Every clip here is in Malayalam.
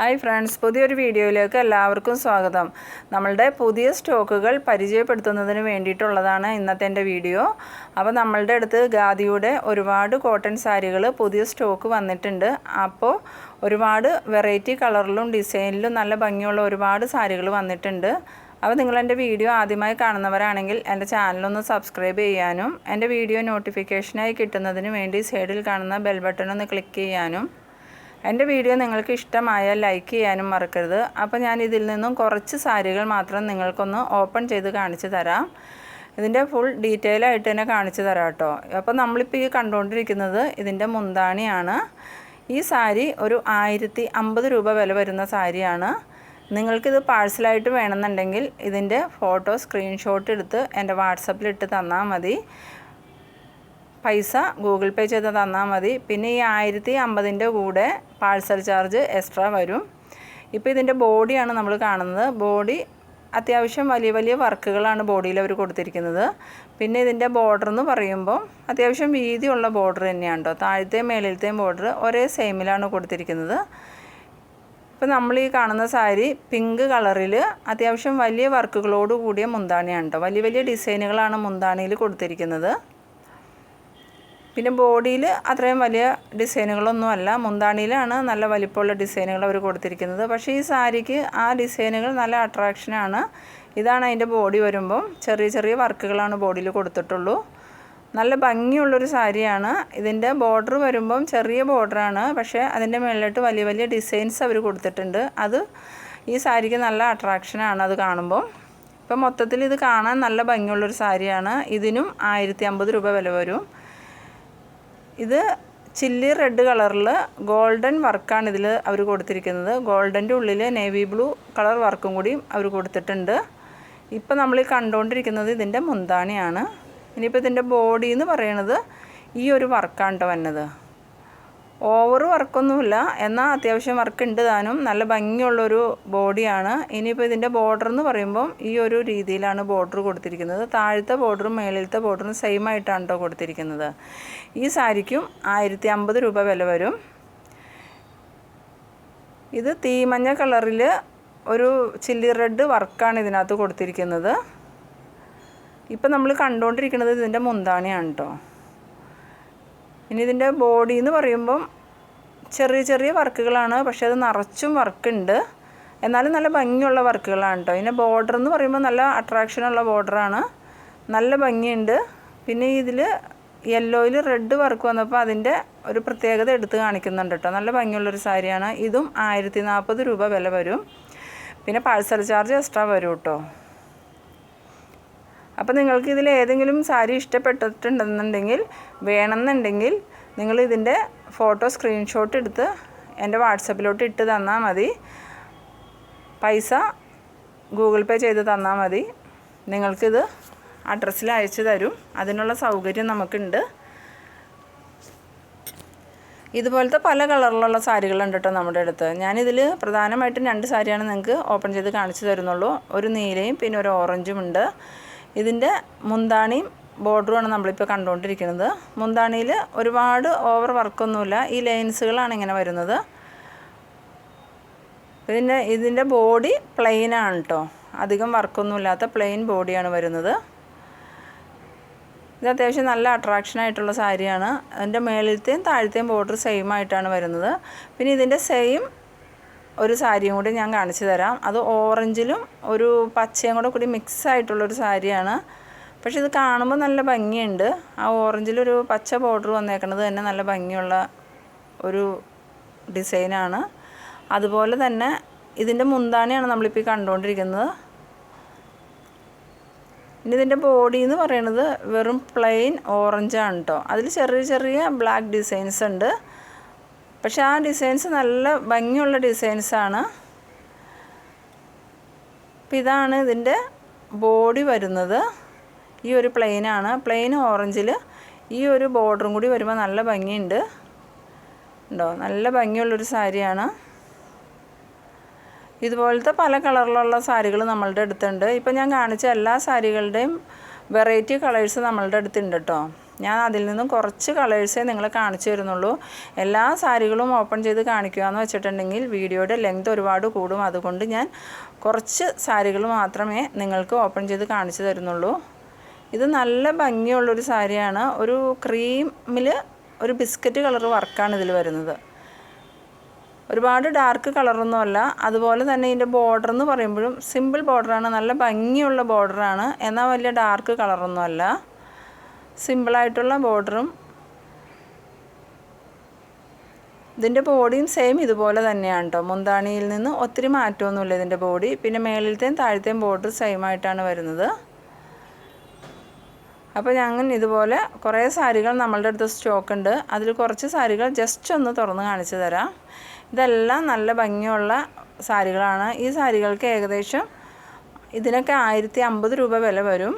ഹായ് ഫ്രണ്ട്സ് പുതിയൊരു വീഡിയോയിലേക്ക് എല്ലാവർക്കും സ്വാഗതം. നമ്മളുടെ പുതിയ സ്റ്റോക്കുകൾ പരിചയപ്പെടുത്തുന്നതിന് വേണ്ടിയിട്ടുള്ളതാണ് ഇന്നത്തെ എന്റെ വീഡിയോ. അപ്പോൾ നമ്മളുടെ അടുത്ത് ഖാദിയുടെ ഒരുപാട് കോട്ടൺ സാരികൾ പുതിയ സ്റ്റോക്ക് വന്നിട്ടുണ്ട്. അപ്പോൾ ഒരുപാട് വെറൈറ്റി കളറിലും ഡിസൈനിലും നല്ല ഭംഗിയുള്ള ഒരുപാട് സാരികൾ വന്നിട്ടുണ്ട്. അപ്പോൾ നിങ്ങൾ എന്റെ വീഡിയോ ആദ്യമായി കാണുന്നവരാണെങ്കിൽ എന്റെ ചാനലൊന്ന് സബ്സ്ക്രൈബ് ചെയ്യാനും എന്റെ വീഡിയോ നോട്ടിഫിക്കേഷനായി കിട്ടുന്നതിന് വേണ്ടി സൈഡിൽ കാണുന്ന ബെൽ ബട്ടൺ ഒന്ന് ക്ലിക്ക് ചെയ്യാനും എന്റെ വീഡിയോ നിങ്ങൾക്ക് ഇഷ്ടമായാൽ ലൈക്ക് ചെയ്യാനും മറക്കരുത്. അപ്പോൾ ഞാൻ ഇതിൽ നിന്നും കുറച്ച് സാരികൾ മാത്രം നിങ്ങൾക്കൊന്ന് ഓപ്പൺ ചെയ്ത് കാണിച്ചു തരാം. ഇതിന്റെ ഫുൾ ഡീറ്റെയിൽ ആയിട്ട് തന്നെ കാണിച്ചു തരാം കേട്ടോ. അപ്പോൾ നമ്മളിപ്പോൾ ഈ കണ്ടുകൊണ്ടിരിക്കുന്നത് ഇതിന്റെ മുന്താണിയാണ്. ഈ സാരി ഒരു ആയിരത്തി അമ്പത് രൂപ വില വരുന്ന സാരിയാണ്. നിങ്ങൾക്കിത് പാഴ്സലായിട്ട് വേണമെന്നുണ്ടെങ്കിൽ ഇതിന്റെ ഫോട്ടോ സ്ക്രീൻഷോട്ട് എടുത്ത് എന്റെ വാട്സപ്പിൽ ഇട്ട് തന്നാൽ മതി. പൈസ ഗൂഗിൾ പേ ചെയ്ത് തന്നാൽ മതി. പിന്നെ ഈ ആയിരത്തി അമ്പതിന്റെ കൂടെ പാഴ്സൽ ചാർജ് എക്സ്ട്രാ വരും. ഇപ്പോൾ ഇതിന്റെ ബോഡിയാണ് നമ്മൾ കാണുന്നത്. ബോഡി അത്യാവശ്യം വലിയ വലിയ വർക്കുകളാണ് ബോഡിയിൽ അവർ കൊടുത്തിരിക്കുന്നത്. പിന്നെ ഇതിന്റെ ബോർഡർ എന്ന് പറയുമ്പോൾ അത്യാവശ്യം വീതിയുള്ള ബോർഡർ തന്നെയാണ് കേട്ടോ. താഴത്തെയും മേളിലത്തെയും ബോർഡർ ഒരേ സെയിമിലാണ് കൊടുത്തിരിക്കുന്നത്. ഇപ്പോൾ നമ്മൾ ഈ കാണുന്ന സാരി പിങ്ക് കളറിൽ അത്യാവശ്യം വലിയ വർക്കുകളോട് കൂടിയ മുന്താണിയാണ് കേട്ടോ. വലിയ വലിയ ഡിസൈനുകളാണ് മുന്താണിയിൽ കൊടുത്തിരിക്കുന്നത്. പിന്നെ ബോഡിയിൽ അത്രയും വലിയ ഡിസൈനുകളൊന്നും അല്ല മുന്താണിയിലാണ് നല്ല വലിപ്പമുള്ള ഡിസൈനുകൾ അവർ കൊടുത്തിരിക്കുന്നത്. പക്ഷേ ഈ സാരിക്ക് ആ ഡിസൈനുകൾ നല്ല അട്രാക്ഷനാണ് ഇതാണ് അതിന്റെ ബോഡി വരുമ്പം. ചെറിയ ചെറിയ വർക്കുകളാണ് ബോഡിയിൽ കൊടുത്തിട്ടുള്ളൂ. നല്ല ഭംഗിയുള്ളൊരു സാരിയാണ്. ഇതിന്റെ ബോർഡർ വരുമ്പം ചെറിയ ബോർഡറാണ് പക്ഷേ അതിന്റെ മുകളിലോട്ട് വലിയ വലിയ ഡിസൈൻസ് അവർ കൊടുത്തിട്ടുണ്ട്. അത് ഈ സാരിക്ക് നല്ല അട്രാക്ഷനാണ് അത് കാണുമ്പോൾ ഇപ്പം മൊത്തത്തിൽ ഇത് കാണാൻ നല്ല ഭംഗിയുള്ളൊരു സാരിയാണ്. ഇതിനും ആയിരത്തി അമ്പത് രൂപ വില വരും. ഇത് ചില്ലി റെഡ് കളറിൽ ഗോൾഡൻ വർക്കാണ് ഇതിൽ അവർ കൊടുത്തിരിക്കുന്നത്. ഗോൾഡന്റെ ഉള്ളിൽ നേവി ബ്ലൂ കളർ വർക്കും കൂടി അവർ കൊടുത്തിട്ടുണ്ട്. ഇപ്പോൾ നമ്മൾ ഈ കണ്ടുകൊണ്ടിരിക്കുന്നത് ഇതിന്റെ മുന്താണിയാണ്. ഇനിയിപ്പോൾ ഇതിന്റെ ബോഡി എന്ന് പറയണത് ഈ ഒരു വർക്കാണ് കേട്ടോ വന്നത്. ഓവർ വർക്കൊന്നുമില്ല. എന്നാൽ അത്യാവശ്യം വർക്ക് ഉണ്ട് താനും. നല്ല ഭംഗിയുള്ളൊരു ബോഡിയാണ്. ഇനിയിപ്പോൾ ഇതിന്റെ ബോർഡർ എന്ന് പറയുമ്പം ഈ ഒരു രീതിയിലാണ് ബോർഡർ കൊടുത്തിരിക്കുന്നത്. താഴത്തെ ബോർഡറും മേളിലത്തെ ബോർഡറും സെയിം ആയിട്ടാണ് കേട്ടോ കൊടുത്തിരിക്കുന്നത്. ഈ സാരിക്കും ആയിരത്തി അമ്പത് രൂപ വില വരും. ഇത് തീമഞ്ഞ കളറിൽ ഒരു ചില്ലി റെഡ് വർക്കാണ് ഇതിനകത്ത് കൊടുത്തിരിക്കുന്നത്. ഇപ്പം നമ്മൾ കണ്ടുകൊണ്ടിരിക്കുന്നത് ഇതിന്റെ മുന്താണിയാണ് കേട്ടോ ഇനി ഇതിന്റെ ബോഡി എന്ന് പറയുമ്പം ചെറിയ ചെറിയ വർക്കുകളാണ്. പക്ഷെ അത് നിറച്ചും വർക്കുണ്ട്. എന്നാലും നല്ല ഭംഗിയുള്ള വർക്കുകളാണ് കേട്ടോ ഇതിന്റെ ബോർഡർ എന്ന് പറയുമ്പോൾ നല്ല അട്രാക്ഷനുള്ള ബോർഡറാണ് നല്ല ഭംഗിയുണ്ട്. പിന്നെ ഇതിൽ യെല്ലോയിൽ റെഡ് വർക്ക് വന്നപ്പോൾ അതിന്റെ ഒരു പ്രത്യേകത എടുത്ത് കാണിക്കുന്നുണ്ട് കേട്ടോ നല്ല ഭംഗിയുള്ളൊരു സാരിയാണ്. ഇതും ആയിരത്തി നാൽപ്പത് രൂപ വില വരും. പിന്നെ പാഴ്സൽ ചാർജ് എക്സ്ട്രാ വരും കേട്ടോ അപ്പോൾ നിങ്ങൾക്ക് ഇതിൽ ഏതെങ്കിലും സാരി ഇഷ്ടപ്പെട്ടിട്ടുണ്ടെന്നുണ്ടെങ്കിൽ വേണമെന്നുണ്ടെങ്കിൽ നിങ്ങൾ ഇതിന്റെ ഫോട്ടോ സ്ക്രീൻഷോട്ട് എടുത്ത് എന്റെ വാട്സപ്പിലോട്ട് ഇട്ട് തന്നാൽ മതി. പൈസ ഗൂഗിൾ പേ ചെയ്ത് തന്നാൽ മതി. നിങ്ങൾക്കിത് അഡ്രസ്സിൽ അയച്ചു തരും. അതിനുള്ള സൗകര്യം നമുക്കുണ്ട്. ഇതുപോലത്തെ പല കളറിലുള്ള സാരികളുണ്ട് കേട്ടോ നമ്മുടെ അടുത്ത്. ഞാനിതിൽ പ്രധാനമായിട്ടും രണ്ട് സാരിയാണ് നിങ്ങൾക്ക് ഓപ്പൺ ചെയ്ത് കാണിച്ചു തരുന്നുള്ളൂ. ഒരു നീലയും പിന്നെ ഒരു ഓറഞ്ചും ഉണ്ട്. ഇതിന്റെ മുന്താണിയും ബോർഡറുമാണ് നമ്മളിപ്പോൾ കണ്ടുകൊണ്ടിരിക്കുന്നത്. മുന്താണിയിൽ ഒരുപാട് ഓവർ വർക്കൊന്നുമില്ല. ഈ ലൈൻസുകളാണ് ഇങ്ങനെ വരുന്നത്. പിന്നെ ഇതിന്റെ ബോഡി പ്ലെയിനാണ് കേട്ടോ അധികം വർക്കൊന്നുമില്ലാത്ത പ്ലെയിൻ ബോഡിയാണ് വരുന്നത്. ഇത് അത്യാവശ്യം നല്ല അട്രാക്ഷൻ ആയിട്ടുള്ള സാരിയാണ്. അതിന്റെ മേളിലത്തെയും താഴത്തെയും ബോർഡർ സെയിം ആയിട്ടാണ് വരുന്നത്. പിന്നെ ഇതിന്റെ സെയിം ഒരു സാരിയും കൂടി ഞാൻ കാണിച്ചു തരാം. അത് ഓറഞ്ചിലും ഒരു പച്ചയും കൂടെ കൂടി മിക്സ് ആയിട്ടുള്ളൊരു സാരിയാണ്. പക്ഷെ ഇത് കാണുമ്പോൾ നല്ല ഭംഗിയുണ്ട്. ആ ഓറഞ്ചിലൊരു പച്ച ബോർഡർ വന്നേക്കുന്നത് തന്നെ നല്ല ഭംഗിയുള്ള ഒരു ഡിസൈനാണ്. അതുപോലെ തന്നെ ഇതിന്റെ മുന്താണിയാണ് നമ്മളിപ്പോൾ കണ്ടുകൊണ്ടിരിക്കുന്നത്. ഇനി ഇതിന്റെ ബോഡി എന്ന് പറയുന്നത് വെറും പ്ലെയിൻ ഓറഞ്ചാണ് കേട്ടോ അതിൽ ചെറിയ ചെറിയ ബ്ലാക്ക് ഡിസൈൻസ് ഉണ്ട്. പക്ഷെ ആ ഡിസൈൻസ് നല്ല ഭംഗിയുള്ള ഡിസൈൻസാണ് അപ്പം ഇതാണ് ഇതിന്റെ ബോഡി വരുന്നത്. ഈ ഒരു പ്ലെയിനാണ് പ്ലെയിൻ ഓറഞ്ചിൽ ഈ ഒരു ബോർഡറും കൂടി വരുമ്പോൾ നല്ല ഭംഗിയുണ്ട്. ഉണ്ടോ? നല്ല ഭംഗിയുള്ളൊരു സാരിയാണ്. ഇതുപോലത്തെ പല കളറിലുള്ള സാരികൾ നമ്മളുടെ അടുത്തുണ്ട്. ഇപ്പം ഞാൻ കാണിച്ച എല്ലാ സാരികളുടെയും വെറൈറ്റി കളേഴ്സ് നമ്മളുടെ അടുത്തുണ്ട് കേട്ടോ ഞാൻ അതിൽ നിന്നും കുറച്ച് കളേഴ്സേ നിങ്ങൾ കാണിച്ചു തരുന്നുള്ളൂ. എല്ലാ സാരികളും ഓപ്പൺ ചെയ്ത് കാണിക്കുക എന്ന് വെച്ചിട്ടുണ്ടെങ്കിൽ വീഡിയോയുടെ ലെങ്ത് ഒരുപാട് കൂടും. അതുകൊണ്ട് ഞാൻ കുറച്ച് സാരികൾ മാത്രമേ നിങ്ങൾക്ക് ഓപ്പൺ ചെയ്ത് കാണിച്ചു തരുന്നുള്ളൂ. ഇത് നല്ല ഭംഗിയുള്ളൊരു സാരിയാണ്. ഒരു ക്രീമിൽ ഒരു ബിസ്ക്കറ്റ് കളർ വർക്കാണ് ഇതിൽ വരുന്നത്. ഒരുപാട് ഡാർക്ക് കളറൊന്നുമല്ല. അതുപോലെ തന്നെ ഇതിന്റെ ബോർഡർ എന്ന് പറയുമ്പോഴും സിമ്പിൾ ബോർഡറാണ്. നല്ല ഭംഗിയുള്ള ബോർഡറാണ്. എന്നാൽ വലിയ ഡാർക്ക് കളറൊന്നുമല്ല. സിമ്പിളായിട്ടുള്ള ബോർഡറും ഇതിന്റെ ബോഡിയും സെയിം ഇതുപോലെ തന്നെയാണ് കേട്ടോ മുന്താണിയിൽ നിന്ന് ഒത്തിരി മാറ്റമൊന്നുമില്ല ഇതിന്റെ ബോഡി. പിന്നെ മേളിലത്തെയും താഴത്തെയും ബോർഡർ സെയിം ആയിട്ടാണ് വരുന്നത്. അപ്പോൾ ഞങ്ങൾ ഇതുപോലെ കുറേ സാരികൾ നമ്മളുടെ അടുത്ത് സ്റ്റോക്ക് ഉണ്ട്. അതിൽ കുറച്ച് സാരികൾ ജസ്റ്റ് ഒന്ന് തുറന്ന് കാണിച്ചു തരാം. ഇതെല്ലാം നല്ല ഭംഗിയുള്ള സാരികളാണ്. ഈ സാരികൾക്ക് ഏകദേശം ഇതിനൊക്കെ ആയിരത്തി അമ്പത് രൂപ വില വരും.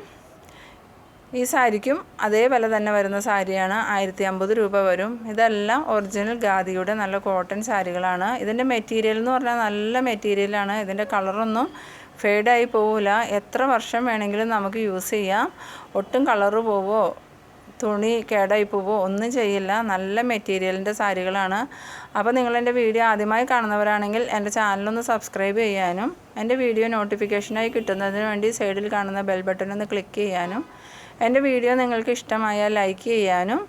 ഈ സാരിക്കും അതേ വില തന്നെ വരുന്ന സാരിയാണ്. ആയിരത്തി അമ്പത് രൂപ വരും. ഇതെല്ലാം ഒറിജിനൽ ഖാദിയുടെ നല്ല കോട്ടൺ സാരികളാണ്. ഇതിന്റെ മെറ്റീരിയൽ എന്ന് പറഞ്ഞാൽ നല്ല മെറ്റീരിയലാണ് ഇതിന്റെ കളറൊന്നും ഫെയ്ഡായി പോവില്ല എത്ര വർഷം വേണമെങ്കിലും നമുക്ക് യൂസ് ചെയ്യാം. ഒട്ടും കളറ് പോവോ തുണി കേടായി പോവോ ഒന്നും ചെയ്യില്ല. നല്ല മെറ്റീരിയലിന്റെ സാരികളാണ്. അപ്പോൾ നിങ്ങൾ എന്റെ വീഡിയോ ആദ്യമായി കാണുന്നവരാണെങ്കിൽ എന്റെ ചാനലൊന്ന് സബ്സ്ക്രൈബ് ചെയ്യാനും എന്റെ വീഡിയോ നോട്ടിഫിക്കേഷനായി കിട്ടുന്നതിന് വേണ്ടി സൈഡിൽ കാണുന്ന ബെൽ ബട്ടൺ ഒന്ന് ക്ലിക്ക് ചെയ്യാനും എന്റെ വീഡിയോ നിങ്ങൾക്ക് ഇഷ്ടമായാൽ ലൈക്ക് ചെയ്യാനും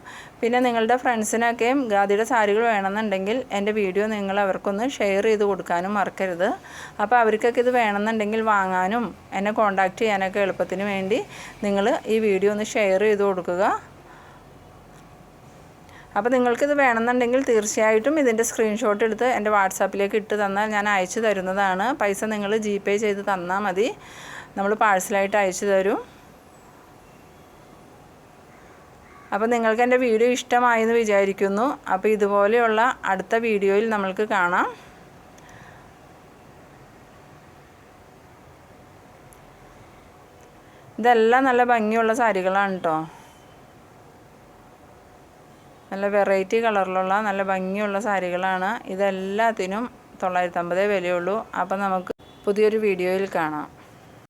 പിന്നെ നിങ്ങളുടെ ഫ്രണ്ട്സിനൊക്കെയും ഖാദിയുടെ സാരികൾ വേണമെന്നുണ്ടെങ്കിൽ എന്റെ വീഡിയോ നിങ്ങൾ അവർക്കൊന്ന് ഷെയർ ചെയ്ത് കൊടുക്കാനും മറക്കരുത്. അപ്പോൾ അവർക്കൊക്കെ ഇത് വേണമെന്നുണ്ടെങ്കിൽ വാങ്ങാനും എന്നെ കോൺടാക്റ്റ് ചെയ്യാനൊക്കെ എളുപ്പത്തിന് വേണ്ടി നിങ്ങൾ ഈ വീഡിയോ ഒന്ന് ഷെയർ ചെയ്ത് കൊടുക്കുക. അപ്പോൾ നിങ്ങൾക്കിത് വേണമെന്നുണ്ടെങ്കിൽ തീർച്ചയായിട്ടും ഇതിന്റെ സ്ക്രീൻഷോട്ട് എടുത്ത് എന്റെ വാട്സാപ്പിലേക്ക് ഇട്ട് തന്നാൽ ഞാൻ അയച്ചു തരുന്നതാണ്. പൈസ നിങ്ങൾ ജി പേ ചെയ്ത് തന്നാൽ മതി. നമ്മൾ പാഴ്സലായിട്ട് അയച്ചു തരും. അപ്പോൾ നിങ്ങൾക്ക് എന്റെ വീഡിയോ ഇഷ്ടമായെന്ന് വിചാരിക്കുന്നു. അപ്പോൾ ഇതുപോലെയുള്ള അടുത്ത വീഡിയോയിൽ നമ്മൾക്ക് കാണാം. ഇതെല്ലാം നല്ല ഭംഗിയുള്ള സാരികളാണ് കേട്ടോ നല്ല വെറൈറ്റി കളറിലുള്ള നല്ല ഭംഗിയുള്ള സാരികളാണ്. ഇതെല്ലാത്തിനും തൊള്ളായിരത്തി അമ്പതേ വിലയുള്ളൂ. അപ്പം നമുക്ക് പുതിയൊരു വീഡിയോയിൽ കാണാം.